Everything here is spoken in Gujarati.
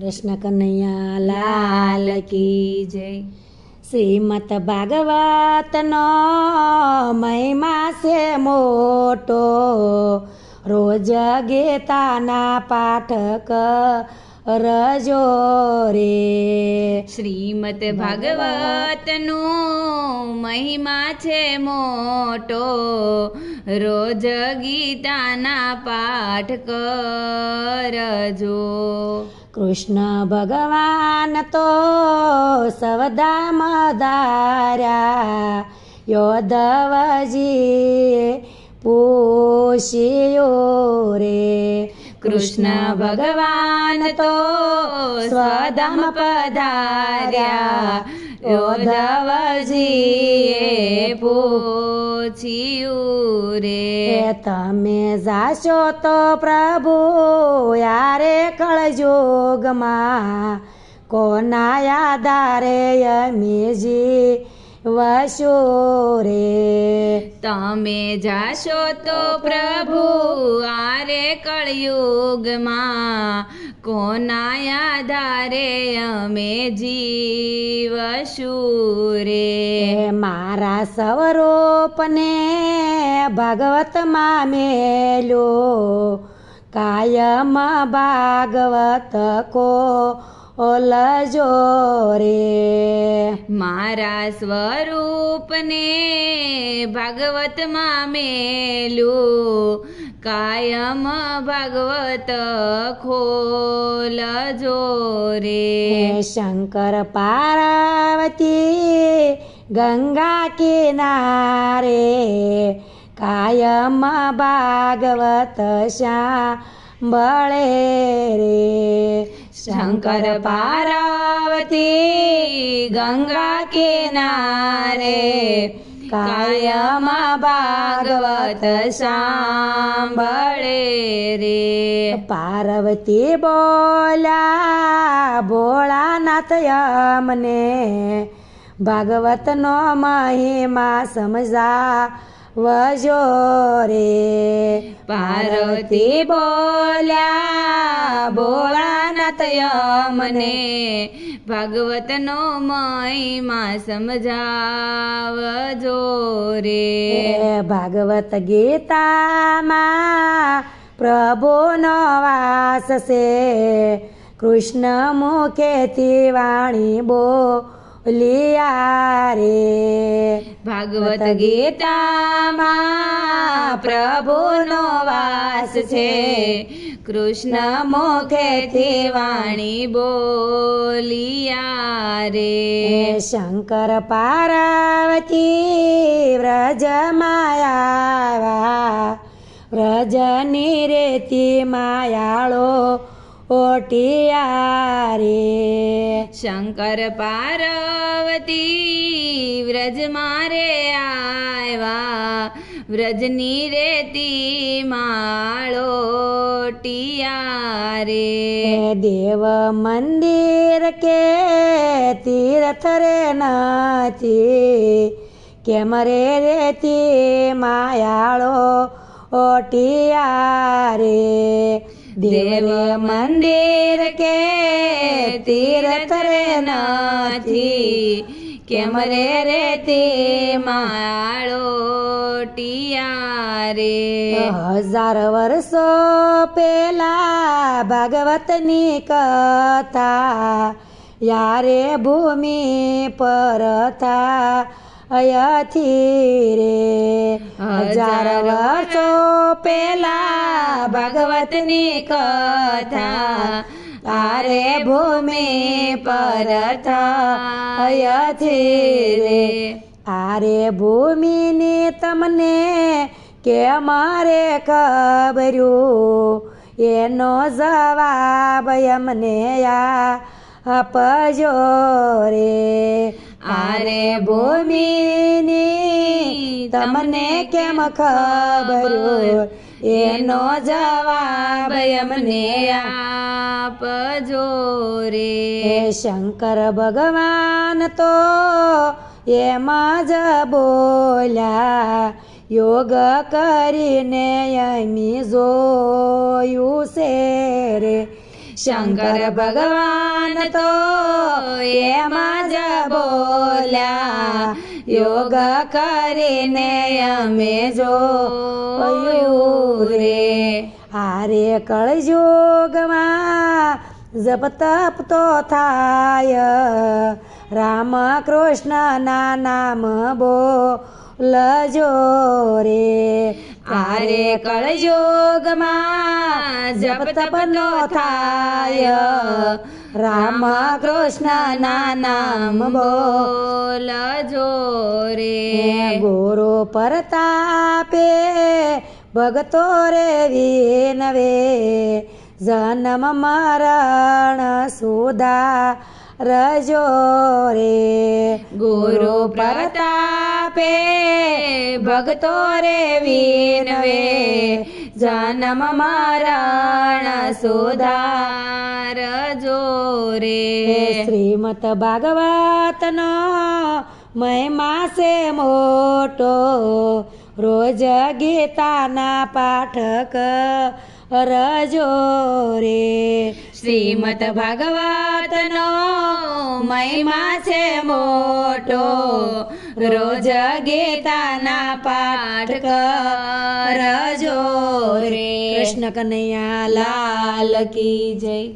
કૃષ્ણ કનૈયા લાલ કી જય. શ્રીમદ ભાગવતનો મહિમા છે મોટો. રોજ ગીતાના પાઠક રજો રે. શ્રીમદ ભાગવતનો મહિમા છે મોટો. રોજ ગીતાના પાઠ કરજો કૃષ્ણ ભગવાન તો સવધામ ધાર્યા યોધવજી પોષ્યો રે, કૃષ્ણ ભગવાન તો સ્વધામ પધાર્યા. યોધવજીએ પૂછ્યું રે. તમે જાશો તો પ્રભુ યારે કળજોગમાં કોના યાદારે અમીજી વશો રે તમે જાશો તો પ્રભુ આરે કળયુગમાં કોના આધારે અમે જીવશું રે? મારા સ્વરૂપને ભાગવતમાં મેલ્યો કાયમ ભાગવત કો ઓલજો રે મારા સ્વરૂપને ભાગવતમાં મેલું. કાયમ ભાગવત ખોલજો રે શંકર પાર્વતી ગંગા કિનારે. કાયમ ભાગવત સાંભળે રે. શંકર પાર્વતી ગંગા કિનારે કાયમ ભાગવત સાંભળે રે પાર્વતી બોલ્યા ભોળાનાથ અમને ભાગવતનો મહિમા સમજા વજો રે. પાર્વતી બોલ્યા ભોળાનાથ મને ભાગવતનો મહિમા સમજાવજો રે. ભાગવત ગીતામાં પ્રભુનો વાસ છે. કૃષ્ણ મુખેથી વાણી બોલિયા રે ભાગવત ગીતામાં પ્રભુનો વાસ છે. કૃષ્ણ મુખેથી વાણી બોલિયા રે. શંકર પાર્વતી વ્રજ આવ્યા વ્રજની રેતી માયાળો ઓટિયા રે શંકર પાર્વતી વ્રજ મારે આવ્યા. વ્રજની રેતી માળો રે દેવ મંદિર કે તીર્થ રે નથી કેમ રે રેતી માયાળો ઓટિયા રે દેવ મંદિર કે તીર્થ રે નથી કેમ રે તે માળો રે? હજાર વર્ષો પેલા ભાગવતની કથા યારે ભૂમિ પર થા અયથી રે હજાર વર્ષો પેલા ભગવતની કથા. તારે ભૂમિ પર થયથી રે આરે ભૂમિની તમને કે મારે ખબર્યું એનો જવાબ અમને અપજો રે. આરે ભૂમિની તમને કેમ ખબર? એનો જવાબ અમને આપજો રે. શંકર ભગવાન તો એમાં જ બોલ્યા, યોગ કરીને અમી જોયું છે શંકર ભગવાન તો એમાં જ બોલ્યા, યોગ કરીને અમે જોયું રે. હારે કળયુગમાં જપ તપ તો થાય, રામ કૃષ્ણ ના નામ બોલજો રે. આરે કળયુગમાં જપ તપ નો થાય. રામ કૃષ્ણ ના નામ બોલ રે. ગુરુ પરતાપે ભગતો રે વિનવે. જન્મ મરણ સુધા રજો રે. ગુરુ પ્રતાપે ભક્તો રે વીનવે. જન્મ મરણ સુધાર જો રે. શ્રીમદ ભાગવતનો મહિમા સે મોટો. રોજ ગીતાના પાઠક રજો રે. શ્રીમદ ભાગવતનો મહિમા છે મોટો. રોજ ગીતાના પાઠ કરજો રે. કૃષ્ણ કનૈયા લાલ લાલ કી જય.